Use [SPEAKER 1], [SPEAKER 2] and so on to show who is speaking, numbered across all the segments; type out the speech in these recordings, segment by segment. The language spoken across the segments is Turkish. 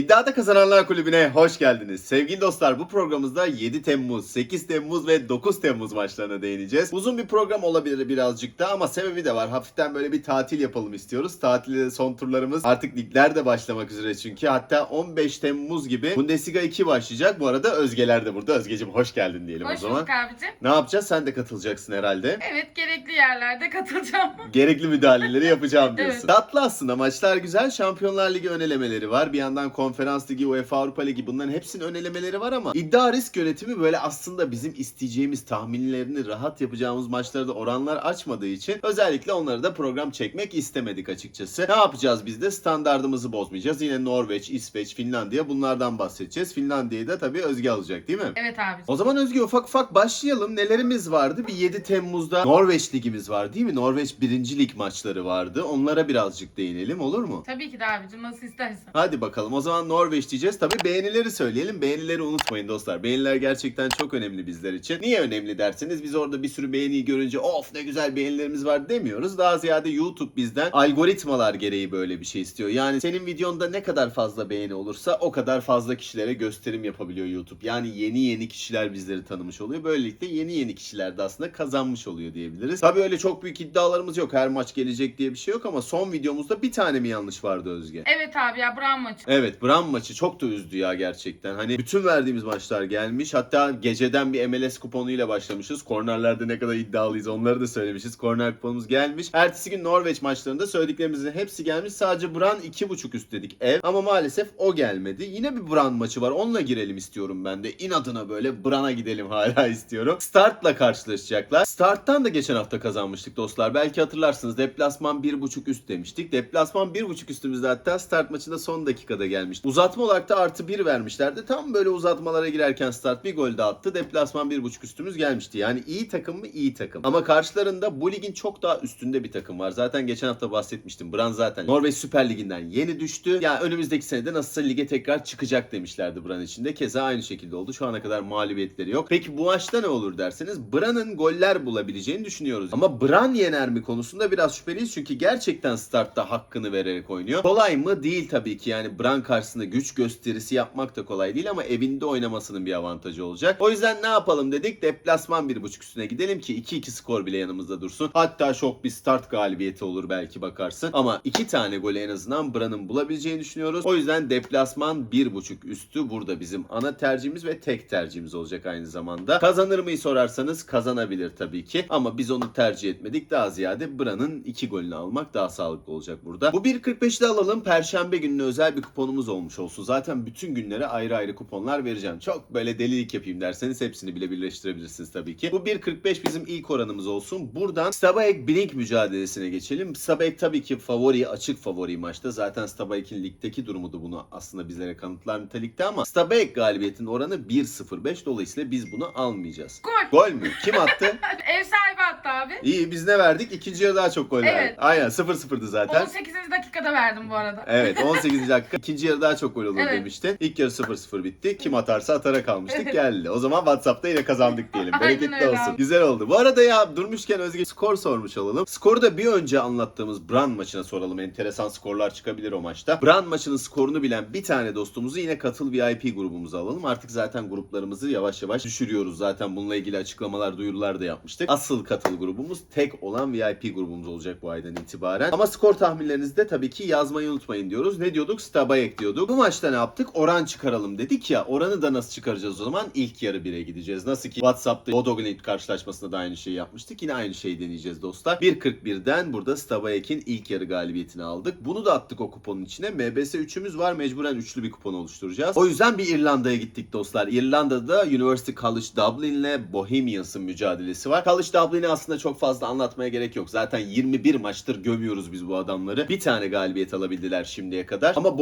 [SPEAKER 1] İddiada Kazananlar Kulübü'ne hoş geldiniz. Sevgili dostlar bu programımızda 7 Temmuz, 8 Temmuz ve 9 Temmuz maçlarına değineceğiz. Uzun bir program olabilir birazcık da ama sebebi de var. Hafiften böyle bir tatil yapalım istiyoruz. Tatilde son turlarımız artık ligler de başlamak üzere çünkü. Hatta 15 Temmuz gibi Bundesliga 2 başlayacak. Bu arada Özgeler de burada. Özgeciğim hoş geldin diyelim o
[SPEAKER 2] Hoş
[SPEAKER 1] zaman.
[SPEAKER 2] bulduk abicim.
[SPEAKER 1] Ne yapacağız? Sen de katılacaksın herhalde.
[SPEAKER 2] Evet gerekli yerlerde katılacağım.
[SPEAKER 1] Gerekli müdahaleleri yapacağım diyorsun.
[SPEAKER 2] Evet.
[SPEAKER 1] Tatlı aslında maçlar güzel. Şampiyonlar Ligi önelemeleri var. Bir yandan Konferans Ligi, UEFA Avrupa Ligi bunların hepsinin önelemeleri var ama iddia risk yönetimi böyle aslında bizim isteyeceğimiz tahminlerini rahat yapacağımız maçlarda oranlar açmadığı için özellikle onları da program çekmek istemedik açıkçası. Ne yapacağız biz de? Standardımızı bozmayacağız. Yine Norveç, İsveç, Finlandiya bunlardan bahsedeceğiz. Finlandiya'yı da tabii Özge alacak değil mi?
[SPEAKER 2] Evet abicim.
[SPEAKER 1] O zaman Özge ufak ufak başlayalım. Nelerimiz vardı? Bir 7 Temmuz'da Norveç ligimiz var değil mi? Norveç 1. lig maçları vardı. Onlara birazcık değinelim olur mu?
[SPEAKER 2] Tabii ki de abicim nasıl istersen.
[SPEAKER 1] Hadi bakalım o zaman Norveç diyeceğiz. Tabii beğenileri söyleyelim. Beğenileri unutmayın dostlar. Beğeniler gerçekten çok önemli bizler için. Niye önemli derseniz biz orada bir sürü beğeniyi görünce of ne güzel beğenilerimiz var demiyoruz. Daha ziyade YouTube bizden algoritmalar gereği böyle bir şey istiyor. Yani senin videonda ne kadar fazla beğeni olursa o kadar fazla kişilere gösterim yapabiliyor YouTube. Yani yeni yeni kişiler bizleri tanımış oluyor. Böylelikle yeni yeni kişiler de aslında kazanmış oluyor diyebiliriz. Tabii öyle çok büyük iddialarımız yok. Her maç gelecek diye bir şey yok ama son videomuzda bir tane mi yanlış vardı Özge?
[SPEAKER 2] Evet abi ya Brown maçı.
[SPEAKER 1] Evet Bram maçı çok da üzdü ya gerçekten. Hani bütün verdiğimiz maçlar gelmiş. Hatta geceden bir MLS kuponuyla başlamışız. Kornerlerde ne kadar iddialıyız onları da söylemişiz. Korner kuponumuz gelmiş. Ertesi gün Norveç maçlarında söylediklerimizin hepsi gelmiş. Sadece Bran 2.5 üst dedik ev. Ama maalesef o gelmedi. Yine bir Bran maçı var. Onunla girelim istiyorum ben de. İnadına böyle Bran'a gidelim hala istiyorum. Start'la karşılaşacaklar. Start'tan da geçen hafta kazanmıştık dostlar. Belki hatırlarsınız. Deplasman 1.5 üst demiştik. Deplasman 1.5 üstümüzde hatta start maçında son dakikada gelmişti. Uzatma olarak da artı 1 vermişlerdi. Tam böyle uzatmalara girerken start bir gol de attı. Deplasman 1.5 üstümüz gelmişti. Yani iyi takım mı? iyi takım. Ama karşılarında bu ligin çok daha üstünde bir takım var. Zaten geçen hafta bahsetmiştim. Bran zaten Norveç Süper Ligi'nden yeni düştü. Ya önümüzdeki senede nasılsa lige tekrar çıkacak demişlerdi Bran içinde. Keza aynı şekilde oldu. Şu ana kadar mağlubiyetleri yok. Peki bu maçta ne olur derseniz Bran'ın goller bulabileceğini düşünüyoruz. Ama Bran yener mi konusunda biraz şüpheliyiz. Çünkü gerçekten startta hakkını vererek oynuyor. Kolay mı? Değil tabii ki. Yani Bran karşısında güç gösterisi yapmak da kolay değil ama evinde oynamasının bir avantajı olacak. O yüzden ne yapalım dedik? Deplasman 1.5 üstüne gidelim ki 2-2 skor bile yanımızda dursun. Hatta şok bir start galibiyeti olur belki bakarsın. Ama iki tane golü en azından Bran'ın bulabileceğini düşünüyoruz. O yüzden deplasman 1.5 üstü burada bizim ana tercihimiz ve tek tercihimiz olacak aynı zamanda. Kazanır mıyı sorarsanız kazanabilir tabii ki. Ama biz onu tercih etmedik. Daha ziyade Bran'ın 2 golünü almak daha sağlıklı olacak burada. Bu 1.45'de alalım. Perşembe gününe özel bir kuponumuz olmuş olsun. Zaten bütün günlere ayrı ayrı kuponlar vereceğim. Çok böyle delilik yapayım derseniz hepsini bile birleştirebilirsiniz tabii ki. Bu 1.45 bizim ilk oranımız olsun. Buradan Stabæk Blink mücadelesine geçelim. Stabæk tabii ki favori, açık favori maçta. Zaten Stabæk'in ligdeki durumu da bunu aslında bizlere kanıtlar nitelikte ama Stabæk galibiyetinin oranı 1.05. Dolayısıyla biz bunu almayacağız.
[SPEAKER 2] Gol.
[SPEAKER 1] Gol mü? Kim attı?
[SPEAKER 2] Ev sahibi attı abi.
[SPEAKER 1] İyi biz ne verdik? İkinci yarı daha çok gol
[SPEAKER 2] Evet.
[SPEAKER 1] verdik. Aynen 0-0'dı zaten.
[SPEAKER 2] 18. dakikada verdim bu arada.
[SPEAKER 1] Evet 18. dakika. İkinci yarı daha çok gol olur
[SPEAKER 2] Evet.
[SPEAKER 1] demiştin. İlk yarı 0-0 bitti. Kim atarsa atara kalmıştık.
[SPEAKER 2] Evet.
[SPEAKER 1] Geldi. O zaman WhatsApp'ta yine kazandık diyelim. Bereketli olsun. Güzel oldu. Bu arada ya durmuşken Özge skor sormuş olalım. Skoru da bir önce anlattığımız Bran maçına soralım. Enteresan skorlar çıkabilir o maçta. Bran maçının skorunu bilen bir tane dostumuzu yine katıl VIP grubumuza alalım. Artık zaten gruplarımızı yavaş yavaş düşürüyoruz. Zaten bununla ilgili açıklamalar, duyurular da yapmıştık. Asıl katıl grubumuz tek olan VIP grubumuz olacak bu aydan itibaren. Ama skor tahminlerinizi de tabii ki yazmayı unutmayın diyoruz. Ne diyorduk? Staba'yek diyorduk. Bu maçta ne yaptık? Oran çıkaralım dedik ya. Oranı da nasıl çıkaracağız o zaman? İlk yarı 1'e gideceğiz. Nasıl ki WhatsApp'ta Bodoglimt karşılaşmasında da aynı şeyi yapmıştık. Yine aynı şeyi deneyeceğiz dostlar. 1.41'den burada Staba'yek'in ilk yarı galibiyetini aldık. Bunu da attık o kuponun içine. MBS 3'ümüz var. Mecburen üçlü bir kupon oluşturacağız. O yüzden bir İrlanda'ya gittik dostlar. İrlanda'da University College Dublin'le Bohemians'ın mücadelesi var. College Dublin'i aslında çok fazla anlatmaya gerek yok. Zaten 21 maçtır gömüyoruz biz bu adamları. Bir tane galibiyet alabildiler şimdiye kadar. Ama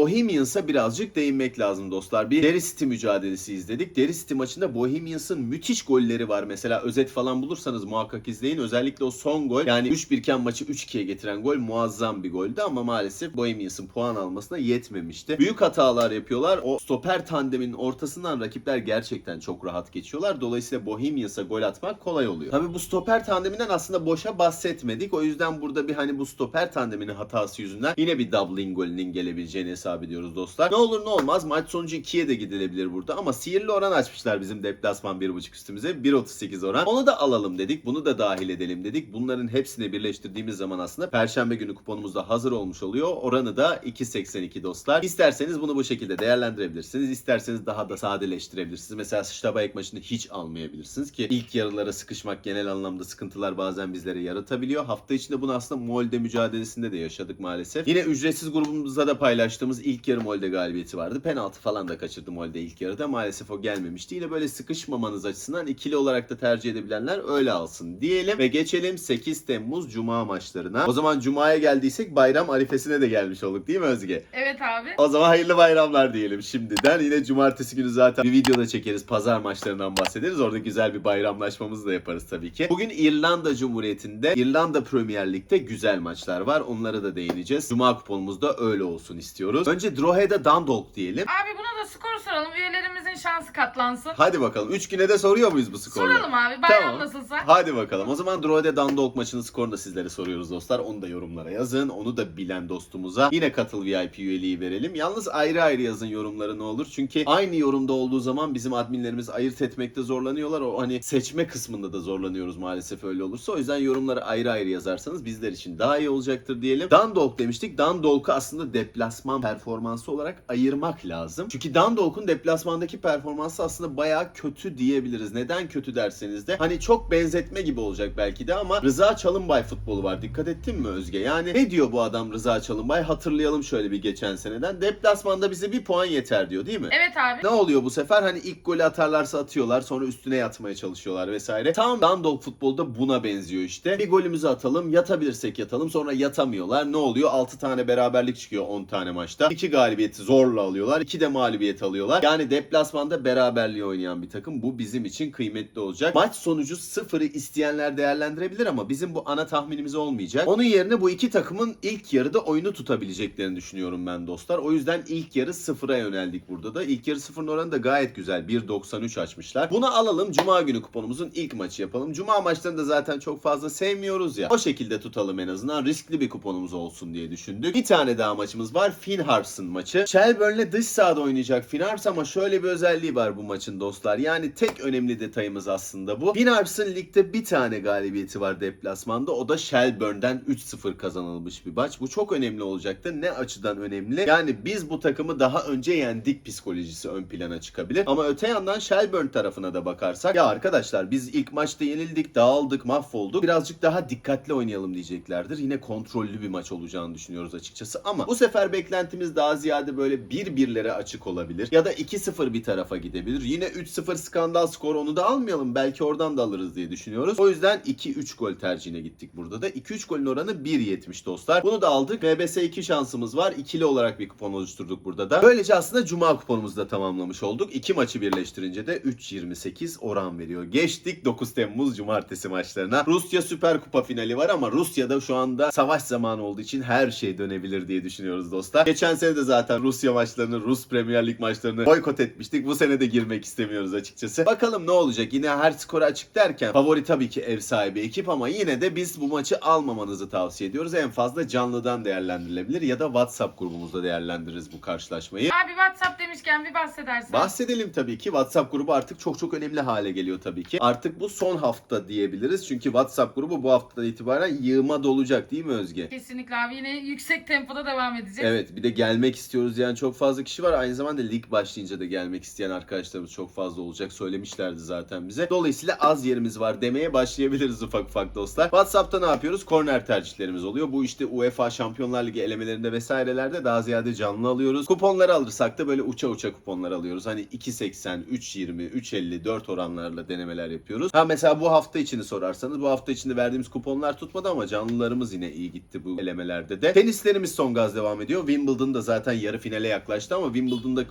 [SPEAKER 1] Bohemians'a birazcık değinmek lazım dostlar. Bir Derry City mücadelesi izledik. Derry City maçında Bohemians'ın müthiş golleri var. Mesela özet falan bulursanız muhakkak izleyin. Özellikle o son gol yani 3-1 iken maçı 3-2'ye getiren gol muazzam bir goldü ama maalesef Bohemians'ın puan almasına yetmemişti. Büyük hatalar yapıyorlar. O stoper tandemin ortasından rakipler gerçekten çok rahat geçiyorlar. Dolayısıyla Bohemians'a gol atmak kolay oluyor. Tabii bu stoper tandeminden aslında boşa bahsetmedik. O yüzden burada bir hani bu stoper tandeminin hatası yüzünden yine bir Dublin golünün gelebileceğini hesap ediyoruz dostlar. Dostlar. Ne olur ne olmaz maç sonucu 2'ye de gidilebilir burada ama sihirli oran açmışlar bizim deplasman 1.5 üstümüze 1.38 oran. Onu da alalım dedik. Bunu da dahil edelim dedik. Bunların hepsini birleştirdiğimiz zaman aslında perşembe günü kuponumuz da hazır olmuş oluyor. Oranı da 2.82 dostlar. İsterseniz bunu bu şekilde değerlendirebilirsiniz. İsterseniz daha da sadeleştirebilirsiniz. Mesela Ştaba ek maçını hiç almayabilirsiniz ki ilk yarılara sıkışmak genel anlamda sıkıntılar bazen bizlere yaratabiliyor. Hafta içinde bunu aslında Molde mücadelesinde de yaşadık maalesef. Yine ücretsiz grubumuzda da paylaştığımız ilk yarı Molde galibiyeti vardı. Penaltı falan da kaçırdı Molde ilk yarıda. Maalesef o gelmemişti. Yine böyle sıkışmamanız açısından ikili olarak da tercih edebilenler öyle alsın diyelim. Ve geçelim 8 Temmuz Cuma maçlarına. O zaman Cuma'ya geldiysek bayram arifesine de gelmiş olduk değil mi Özge?
[SPEAKER 2] Evet abi.
[SPEAKER 1] O zaman hayırlı bayramlar diyelim şimdiden. Yine cumartesi günü zaten bir video da çekeriz. Pazar maçlarından bahsederiz. Orada güzel bir bayramlaşmamızı da yaparız tabii ki. Bugün İrlanda Cumhuriyeti'nde, İrlanda Premier Lig'de güzel maçlar var. Onlara da değineceğiz. Cuma kuponumuzda öyle olsun istiyoruz. Önce Drogheda Dundalk diyelim.
[SPEAKER 2] Abi buna da skor soralım. Üyelerimizin şansı katlansın.
[SPEAKER 1] Hadi bakalım. 3 güne de soruyor muyuz bu skorları?
[SPEAKER 2] Soralım abi. Bayram
[SPEAKER 1] Tamam.
[SPEAKER 2] nasılsa.
[SPEAKER 1] Hadi bakalım. O zaman Drogheda Dundalk maçının skorunu da sizlere soruyoruz dostlar. Onu da yorumlara yazın. Onu da bilen dostumuza yine katıl VIP üyeliği verelim. Yalnız ayrı ayrı yazın yorumları ne olur. Çünkü aynı yorumda olduğu zaman bizim adminlerimiz ayırt etmekte zorlanıyorlar. O hani seçme kısmında da zorlanıyoruz maalesef öyle olursa. O yüzden yorumları ayrı ayrı yazarsanız bizler için daha iyi olacaktır diyelim. Dundalk demiştik. Dundalk'u aslında deplasman performansı olarak ayırmak lazım. Çünkü Dundalk'un deplasmandaki performansı aslında bayağı kötü diyebiliriz. Neden kötü derseniz de hani çok benzetme gibi olacak belki de ama Rıza Çalınbay futbolu var. Dikkat ettin mi Özge? Yani ne diyor bu adam Rıza Çalınbay? Hatırlayalım şöyle bir geçen seneden. Deplasmanda bize bir puan yeter diyor değil mi?
[SPEAKER 2] Evet abi.
[SPEAKER 1] Ne oluyor bu sefer? Hani ilk golü atarlarsa atıyorlar sonra üstüne yatmaya çalışıyorlar vesaire. Tam Dundalk futbolda buna benziyor işte. Bir golümüzü atalım yatabilirsek yatalım sonra yatamıyorlar. Ne oluyor? 6 tane beraberlik çıkıyor 10 tane maçta. 2 galibiyeti zorla alıyorlar. 2 de mağlubiyet alıyorlar. Yani deplasmanda beraberliği oynayan bir takım. Bu bizim için kıymetli olacak. Maç sonucu sıfırı isteyenler değerlendirebilir ama bizim bu ana tahminimiz olmayacak. Onun yerine bu iki takımın ilk yarıda oyunu tutabileceklerini düşünüyorum ben dostlar. O yüzden ilk yarı sıfıra yöneldik burada da. İlk yarı sıfırın oranı da gayet güzel. 1.93 açmışlar. Bunu alalım. Cuma günü kuponumuzun ilk maçı yapalım. Cuma maçlarını da zaten çok fazla sevmiyoruz ya. O şekilde tutalım en azından. Riskli bir kuponumuz olsun diye düşündük. Bir tane daha maçımız var. Finn Harps'ın maçı. Shelbourne'le dış sahada oynayacak Finn Harps ama şöyle bir özelliği var bu maçın dostlar. Yani tek önemli detayımız aslında bu. Finn Harps'ın ligde bir tane galibiyeti var deplasmanda. O da Shelbourne'den 3-0 kazanılmış bir maç. Bu çok önemli olacaktır. Ne açıdan önemli? Yani biz bu takımı daha önce yendik psikolojisi ön plana çıkabilir. Ama öte yandan Shelbourne tarafına da bakarsak ya arkadaşlar biz ilk maçta yenildik, dağıldık, mahvolduk. Birazcık daha dikkatli oynayalım diyeceklerdir. Yine kontrollü bir maç olacağını düşünüyoruz açıkçası. Ama bu sefer beklentimiz daha ziyade böyle bir birlere açık olabilir. Ya da 2-0 bir tarafa gidebilir. Yine 3-0 skandal skor onu da almayalım. Belki oradan da alırız diye düşünüyoruz. O yüzden 2-3 gol tercihine gittik burada da. 2-3 golün oranı 1.70 dostlar. Bunu da aldık. MBS 2 şansımız var. İkili olarak bir kupon oluşturduk burada da. Böylece aslında Cuma kuponumuzu da tamamlamış olduk. İki maçı birleştirince de 3.28 oran veriyor. Geçtik 9 Temmuz Cumartesi maçlarına. Rusya Süper Kupa finali var ama Rusya'da şu anda savaş zamanı olduğu için her şey dönebilir diye düşünüyoruz dostlar. Geçen sene de zaten Rusya maçlarını, Rus Premier Lig maçlarını boykot etmiştik. Bu sene de girmek istemiyoruz açıkçası. Bakalım ne olacak? Yine her skoru açık derken favori tabii ki ev sahibi ekip ama yine de biz bu maçı almamanızı tavsiye ediyoruz. En fazla canlıdan değerlendirilebilir ya da WhatsApp grubumuzda değerlendiririz bu karşılaşmayı.
[SPEAKER 2] Abi WhatsApp demişken bir bahsedersen.
[SPEAKER 1] Bahsedelim tabii ki. WhatsApp grubu artık çok çok önemli hale geliyor tabii ki. Artık bu son hafta diyebiliriz. Çünkü WhatsApp grubu bu haftadan itibaren yığıma dolacak değil mi Özge?
[SPEAKER 2] Kesinlikle abi yine yüksek tempoda devam edeceğiz.
[SPEAKER 1] Evet bir de gelmek istiyoruz yani çok fazla kişi var. Aynı zamanda lig başlayınca da gelmek isteyen arkadaşlarımız çok fazla olacak. Söylemişlerdi zaten bize. Dolayısıyla az yerimiz var demeye başlayabiliriz ufak ufak dostlar. WhatsApp'ta ne yapıyoruz? Korner tercihlerimiz oluyor. Bu işte UEFA Şampiyonlar Ligi elemelerinde vesairelerde daha ziyade canlı alıyoruz. Kuponları alırsak da böyle uça uça kuponlar alıyoruz. Hani 2.80, 3.20, 3.50, 4 oranlarla denemeler yapıyoruz. Ha mesela bu hafta içini sorarsanız bu hafta içinde verdiğimiz kuponlar tutmadı ama canlılarımız yine iyi gitti bu elemelerde de. Tenislerimiz son gaz devam ediyor. Wimbledon da zaten yarı finale yaklaştı ama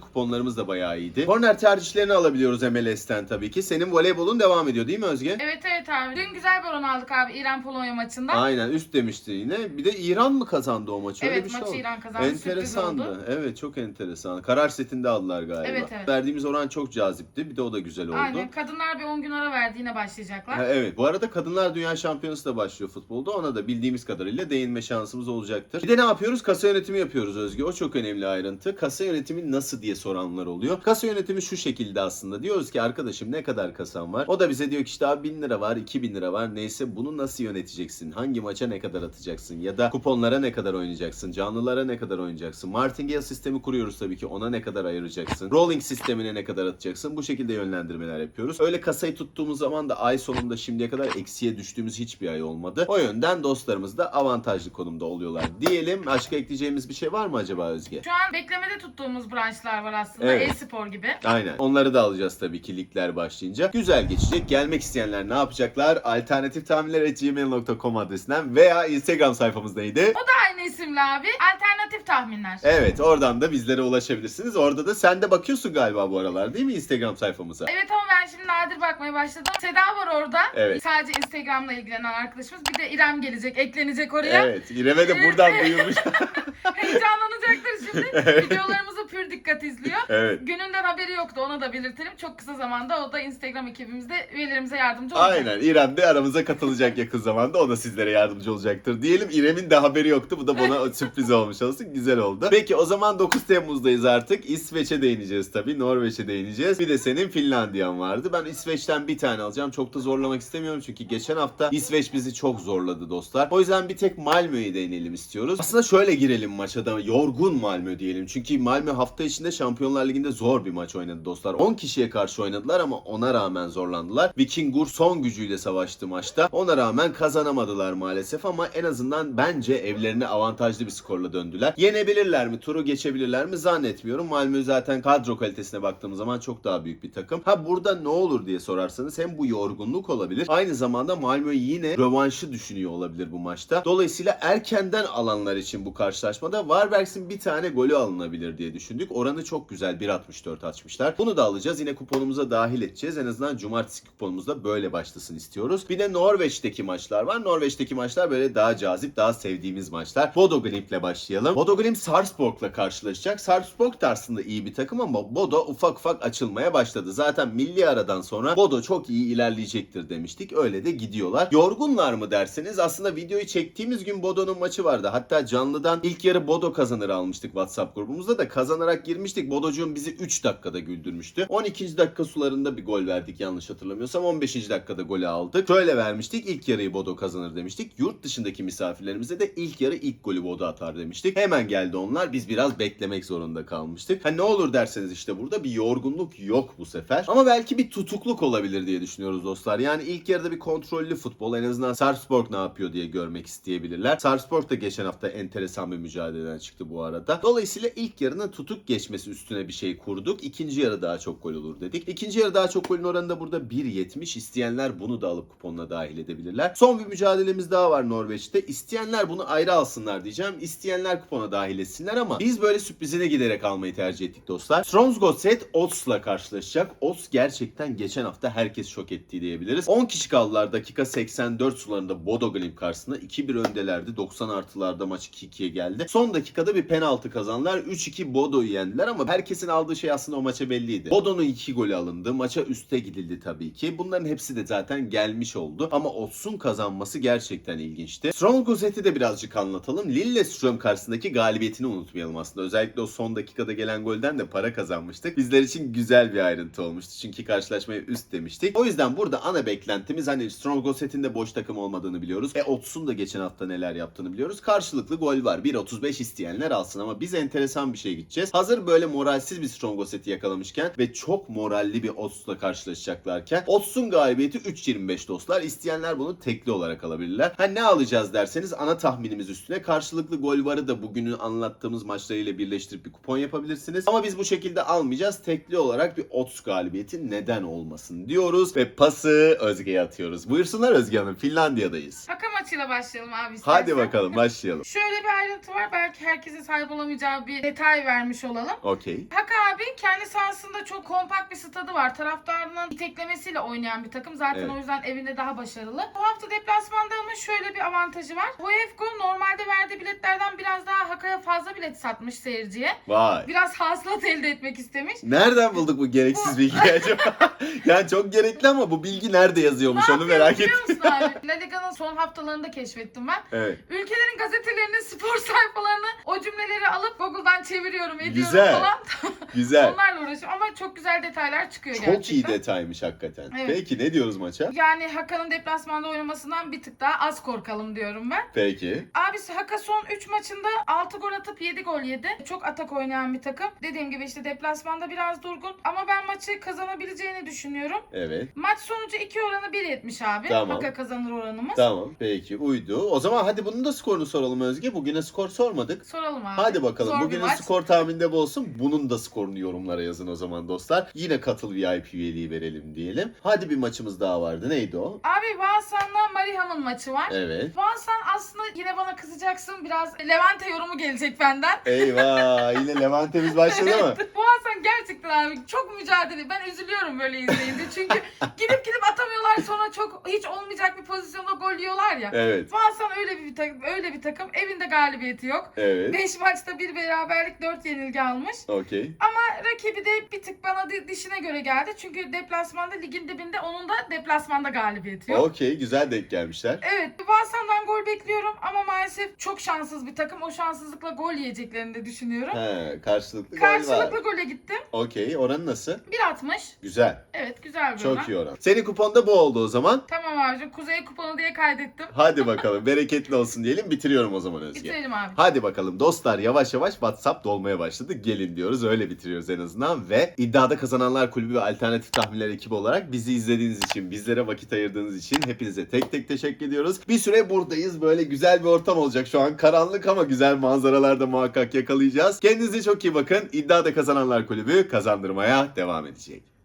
[SPEAKER 1] Kuponlarımız da bayağı iyiydi. Korner tercihlerini alabiliyoruz MLS'ten tabii ki. Senin voleybolun devam ediyor değil mi Özge?
[SPEAKER 2] Evet evet abi. Dün güzel bir oran aldık abi İran Polonya maçında.
[SPEAKER 1] Aynen üst demişti yine. Bir de İran mı kazandı o maçı? Öyle
[SPEAKER 2] evet
[SPEAKER 1] bir şey
[SPEAKER 2] maçı
[SPEAKER 1] oldu.
[SPEAKER 2] İran kazandı.
[SPEAKER 1] Enteresandı. Evet çok enteresan. Karar setinde aldılar galiba.
[SPEAKER 2] Evet, evet.
[SPEAKER 1] Verdiğimiz oran çok cazipti. Bir de o da güzel oldu.
[SPEAKER 2] Aynen. Kadınlar bir 10 gün ara verdi yine başlayacaklar.
[SPEAKER 1] Ha, evet. Bu arada Kadınlar Dünya Şampiyonası da başlıyor futbolda. Ona da bildiğimiz kadarıyla değinme şansımız olacaktır. Bir de ne yapıyoruz? Kasa yönetimi yapıyoruz Özge. O çok önemli ayrıntı. Kasa yönetimi nasıl diye soranlar oluyor. Kasa yönetimi şu şekilde aslında. Diyoruz ki arkadaşım ne kadar kasan var? O da bize diyor ki işte abi 1000 lira var, 2000 lira var. Neyse bunu nasıl yöneteceksin? Hangi maça ne kadar atacaksın? Ya da kuponlara ne kadar oynayacaksın? Canlılara ne kadar oynayacaksın? Martingale sistemi kuruyoruz tabii ki. Ona ne kadar ayıracaksın? Rolling sistemine ne kadar atacaksın? Bu şekilde yönlendirmeler yapıyoruz. Öyle kasayı tuttuğumuz zaman da ay sonunda şimdiye kadar eksiye düştüğümüz hiçbir ay olmadı. O yönden dostlarımız da avantajlı konumda oluyorlar diyelim. Başka ekleyeceğimiz bir şey var mı acaba Özge?
[SPEAKER 2] Şu an beklemede tuttuğumuz branşlar var aslında.
[SPEAKER 1] Evet.
[SPEAKER 2] E-spor gibi.
[SPEAKER 1] Aynen. Onları da alacağız tabii ki ligler başlayınca. Güzel geçecek. Gelmek isteyenler ne yapacaklar? Alternatif gmail.com adresinden veya Instagram sayfamız neydi?
[SPEAKER 2] O da aynı isimli abi. Alternatif tahminler.
[SPEAKER 1] Evet oradan da bizlere ulaşabilirsiniz. Orada da sen de bakıyorsun galiba bu aralar değil mi Instagram sayfamıza?
[SPEAKER 2] Evet ama ben şimdi nadir bakmaya başladım. Seda var orada.
[SPEAKER 1] Evet.
[SPEAKER 2] Sadece Instagram'la ilgilenen arkadaşımız. Bir de İrem gelecek, eklenecek oraya.
[SPEAKER 1] Evet. İrem'e de buradan duyurmuş.
[SPEAKER 2] Heyecanlanacaktır şimdi.
[SPEAKER 1] Evet.
[SPEAKER 2] Pür dikkat izliyor.
[SPEAKER 1] evet.
[SPEAKER 2] Gününden haberi yoktu onu da belirtelim. Çok kısa zamanda o da Instagram ekibimizde üyelerimize yardımcı olacak.
[SPEAKER 1] Aynen. İrem de aramıza katılacak yakın zamanda. O da sizlere yardımcı olacaktır. Diyelim İrem'in de haberi yoktu. Bu da bana sürpriz olmuş olsun. Güzel oldu. Peki o zaman 9 Temmuz'dayız artık. İsveç'e değineceğiz tabii. Norveç'e değineceğiz. Bir de senin Finlandiya'm vardı. Ben İsveç'ten bir tane alacağım. Çok da zorlamak istemiyorum. Çünkü geçen hafta İsveç bizi çok zorladı dostlar. O yüzden bir tek Malmö'ye değinelim istiyoruz. Aslında şöyle girelim maça da. Yorgun Malmö diyelim. Çünkü Malmö hafta içinde Şampiyonlar Ligi'nde zor bir maç oynadı dostlar. 10 kişiye karşı oynadılar ama ona rağmen zorlandılar. Vikingur son gücüyle savaştı maçta. Ona rağmen kazanamadılar maalesef ama en azından bence evlerine avantajlı bir skorla döndüler. Yenebilirler mi? Turu geçebilirler mi? Zannetmiyorum. Malmö zaten kadro kalitesine baktığımız zaman çok daha büyük bir takım. Ha burada ne olur diye sorarsanız hem bu yorgunluk olabilir. Aynı zamanda Malmö yine rövanşı düşünüyor olabilir bu maçta. Dolayısıyla erkenden alanlar için bu karşılaşmada Warbergs'in bir tane golü alınabilir diye düşündük. Oranı çok güzel 1.64 açmışlar. Bunu da alacağız. Yine kuponumuza dahil edeceğiz. En azından cumartesi kuponumuzda böyle başlasın istiyoruz. Bir de Norveç'teki maçlar var. Norveç'teki maçlar böyle daha cazip, daha sevdiğimiz maçlar. Bodo Glimt'le başlayalım. Bodo Glimt Sarpsborg'la karşılaşacak. Sarpsborg da iyi bir takım ama Bodo ufak ufak açılmaya başladı. Zaten milli aradan sonra Bodo çok iyi ilerleyecektir demiştik. Öyle de gidiyorlar. Yorgunlar mı derseniz aslında videoyu çektiğimiz gün Bodo'nun maçı vardı. Hatta canlıdan ilk yarı Bodo kazanır almıştık WhatsApp grubumuzda da kazanarak girmiştik. Bodocuğum bizi 3 dakikada güldürmüştü. 12. dakika sularında bir gol verdik yanlış hatırlamıyorsam. 15. dakikada golü aldık. Şöyle vermiştik. İlk yarıyı Bodo kazanır demiştik. Yurt dışındaki misafirlerimize de ilk yarı ilk golü Bodo atar demiştik. Hemen geldi onlar. Biz biraz beklemek zorunda kalmıştık. Ha ne olur derseniz işte burada bir yorgunluk yok bu sefer. Ama belki bir tutukluk olabilir diye düşünüyoruz dostlar. Yani ilk yarıda bir kontrollü futbol. En azından Sarpsborg ne yapıyor diye görmek isteyebilirler. Sarpsborg da geçen hafta enteresan bir mücadeleden çıktı bu arada. Dolayısıyla ilk yarının tutuk geçmesi üstüne bir şey kurduk. İkinci yarı daha çok gol olur dedik. İkinci yarı daha çok golün oranı da burada 1.70. İsteyenler bunu da alıp kuponuna dahil edebilirler. Son bir mücadelemiz daha var Norveç'te. İsteyenler bunu ayrı alsınlar diyeceğim. İsteyenler kupona dahil etsinler ama biz böyle sürprizine giderek almayı tercih ettik dostlar. Stromsgodset Ots'la karşılaşacak. Ots gerçekten geçen hafta herkes şok etti diyebiliriz. 10 kişi kaldılar dakika 84 sularında Bodo Glimt karşısında. 2-1 öndelerdi. 90 artılarda maç 2-2'ye geldi. Son dakikada bir penaltı kazandılar. 3-2 Bodo'yu yendiler ama herkesin aldığı şey aslında o maça belliydi. Bodo'nun 2 golü alındı. Maça üste gidildi tabii ki. Bunların hepsi de zaten gelmiş oldu. Ama Ots'un kazanması gerçekten ilginçti. Stromsgodset'i de birazcık anlatalım. Lillestrøm karşısındaki galibiyetini unutmayalım aslında. Özellikle o son dakikada gelen golden de para kazanmıştık. Bizler için güzel bir ayrıntı olmuştu. Çünkü karşılaşmaya üst demiştik. O yüzden burada ana beklentimiz hani Stromsgodset'in de boş takım olmadığını biliyoruz. E Ots'un da geçen hafta neler yaptığını biliyoruz. Karşılıklı gol var. 1.35 isteyenler alsın ama biz enteresan bir şey gideceğiz. Hazır böyle moralsiz bir Stromsgodset'i yakalamışken ve çok moralli bir Ots'la karşılaşacaklarken Ots'un galibiyeti 3.25 dostlar. İsteyenler bunu tekli olarak alabilirler. Ha ne alacağız derseniz ana tahminimiz üstüne karşılıklı gol varı da bugünün anlattığımız maçlarıyla birleştirip bir kupon yapabilirsiniz. Ama biz bu şekilde almayacağız. Tekli olarak bir Ots galibiyeti neden olmasın diyoruz ve pası Özge'ye atıyoruz. Buyursunlar Özge Hanım. Finlandiya'dayız.
[SPEAKER 2] Şaka maçıyla başlayalım abi istersen.
[SPEAKER 1] Hadi bakalım başlayalım.
[SPEAKER 2] Şöyle bir ayrıntı var. Belki herkese sahip olamayacağı bir detay vermiş olalım.
[SPEAKER 1] Okey.
[SPEAKER 2] Hak abi kendi sahasında çok kompakt bir stadı var. Taraftarının iteklemesiyle oynayan bir takım. Zaten
[SPEAKER 1] Evet.
[SPEAKER 2] o yüzden evinde daha başarılı. Bu hafta deplasmanda ama şöyle bir avantajı var. UEFA normalde verdiği biletlerden biraz daha Hak'a fazla bilet satmış seyirciye.
[SPEAKER 1] Vay.
[SPEAKER 2] Biraz hasılat elde etmek istemiş.
[SPEAKER 1] Nereden bulduk bu gereksiz bilgiyi acaba? yani çok gerekli ama bu bilgi nerede yazıyormuş
[SPEAKER 2] Ne
[SPEAKER 1] onu merak ettim.
[SPEAKER 2] La Liga'nın son haftalarında keşfettim ben.
[SPEAKER 1] Evet.
[SPEAKER 2] Ülkelerin gazetelerinin spor sayfalarını o cümleleri alıp Google'dan çeviriyorum, ediyorum
[SPEAKER 1] Güzel.
[SPEAKER 2] falan.
[SPEAKER 1] Güzel.
[SPEAKER 2] Onlarla uğraşıyorum ama çok güzel detaylar çıkıyor
[SPEAKER 1] Çok
[SPEAKER 2] gerçekten.
[SPEAKER 1] iyi detaymış hakikaten.
[SPEAKER 2] Evet.
[SPEAKER 1] Peki ne diyoruz maça?
[SPEAKER 2] Yani Hakan'ın deplasmanda oynamasından bir tık daha az korkalım diyorum ben.
[SPEAKER 1] Peki.
[SPEAKER 2] Abisi Haka son 3 maçında 6 gol atıp 7 gol yedi. Çok atak oynayan bir takım. Dediğim gibi işte deplasmanda biraz durgun. Ama ben maçı kazanabileceğini düşünüyorum.
[SPEAKER 1] Evet.
[SPEAKER 2] Maç sonucu 2 oranı 1.70 abi.
[SPEAKER 1] Tamam.
[SPEAKER 2] Haka kazanır oranımız.
[SPEAKER 1] Tamam. Peki uydu. O zaman hadi bunun da skorunu soralım Özge. Bugüne skor sormadık.
[SPEAKER 2] Soralım abi.
[SPEAKER 1] Hadi bakalım.
[SPEAKER 2] Zor bir
[SPEAKER 1] Bugünün
[SPEAKER 2] maç.
[SPEAKER 1] Tahminde bu olsun. Bunun da skorunu yorumlara yazın o zaman dostlar. Yine katıl VIP üyeliği verelim diyelim. Hadi bir maçımız daha vardı. Neydi o?
[SPEAKER 2] Abi Vansan'la Mariham'ın maçı var.
[SPEAKER 1] Evet.
[SPEAKER 2] Vansan aslında yine bana kızacaksın. Biraz Levante yorumu gelecek benden.
[SPEAKER 1] Eyvah yine Levantemiz başladı mı?
[SPEAKER 2] Bu Hasan gerçekten abi çok mücadele. Ben üzülüyorum böyle izleyince. Çünkü gidip gidip atamıyorlar sonra çok hiç olmayacak bir pozisyonda gol yiyorlar ya.
[SPEAKER 1] Evet.
[SPEAKER 2] Hasan öyle bir takım, öyle bir takım. Evinde galibiyeti yok.
[SPEAKER 1] Evet.
[SPEAKER 2] 5 maçta bir beraberlik 4 yenilgi almış.
[SPEAKER 1] Okey.
[SPEAKER 2] Ama rakibi de bir tık bana di- dişine göre geldi. Çünkü deplasmanda ligin dibinde onun da deplasmanda galibiyeti yok.
[SPEAKER 1] Okey. Güzel denk gelmişler.
[SPEAKER 2] Evet, Hasan'dan gol bekliyorum ama maalesef çok şanssız bir takım. O şanssızlıkla gol yiyeceklerini de düşünüyorum.
[SPEAKER 1] He, karşılıklı gol var.
[SPEAKER 2] Karşılıklı gole gittim.
[SPEAKER 1] Okey. Oranı nasıl?
[SPEAKER 2] 1.60.
[SPEAKER 1] Güzel.
[SPEAKER 2] Evet, güzel bir oran.
[SPEAKER 1] Çok iyi oran. Senin kuponda bu oldu o zaman.
[SPEAKER 2] Tamam abicim, Kuzey kuponu diye kaydettim.
[SPEAKER 1] Hadi bakalım. Bereketli olsun diyelim. Bitiriyorum o zaman Özge.
[SPEAKER 2] Bitirelim abi.
[SPEAKER 1] Hadi bakalım dostlar yavaş yavaş WhatsApp dolmaya başladı. Gelin diyoruz öyle bitiriyoruz en azından. Ve iddiada kazananlar kulübü ve alternatif tahminler ekibi olarak bizi izlediğiniz için, bizlere vakit ayırdığınız için hepinize tek tek teşekkür ediyoruz. Bir süre buradayız. Böyle güzel bir ortam olacak. Şu an karanlık ama güzel manzaralar da muhakkak yakalayacağız. Kendinize çok iyi bakın. İddiada kazananlar kulübü kazandırmaya devam edecek.